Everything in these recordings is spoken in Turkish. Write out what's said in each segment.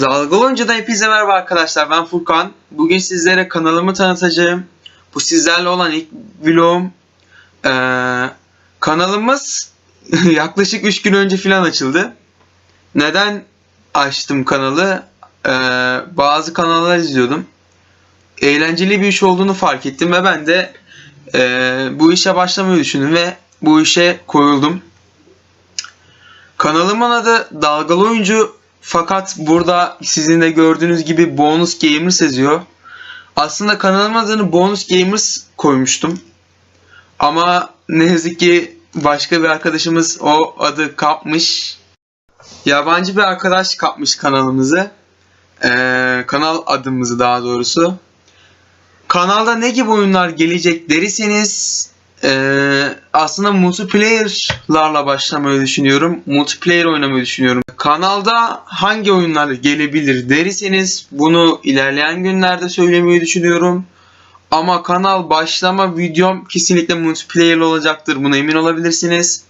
Dalgalı Oyuncu'dan hepinize merhaba arkadaşlar. Ben Furkan. Bugün sizlere kanalımı tanıtacağım. Bu sizlerle olan ilk vlogum. Ee, kanalımız yaklaşık 3 gün önce falan açıldı. Neden açtım kanalı? Ee, bazı kanallar izliyordum. Eğlenceli bir iş olduğunu fark ettim ve ben de ee, bu işe başlamayı düşündüm ve bu işe koyuldum. Kanalımın adı Dalgalı Oyuncu fakat burada sizin de gördüğünüz gibi Bonus Gamers yazıyor. Aslında kanalımın adını Bonus Gamers koymuştum. Ama ne yazık ki başka bir arkadaşımız o adı kapmış. Yabancı bir arkadaş kapmış kanalımızı. Ee, kanal adımızı daha doğrusu. Kanalda ne gibi oyunlar gelecek derseniz ee, aslında multiplayer'larla başlamayı düşünüyorum. Multiplayer oynamayı düşünüyorum. Kanalda hangi oyunlar gelebilir derseniz bunu ilerleyen günlerde söylemeyi düşünüyorum. Ama kanal başlama videom kesinlikle multiplayer olacaktır. Buna emin olabilirsiniz.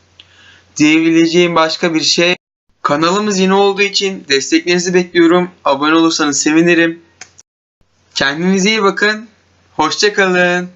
Diyebileceğim başka bir şey. Kanalımız yeni olduğu için desteklerinizi bekliyorum. Abone olursanız sevinirim. Kendinize iyi bakın. Hoşçakalın.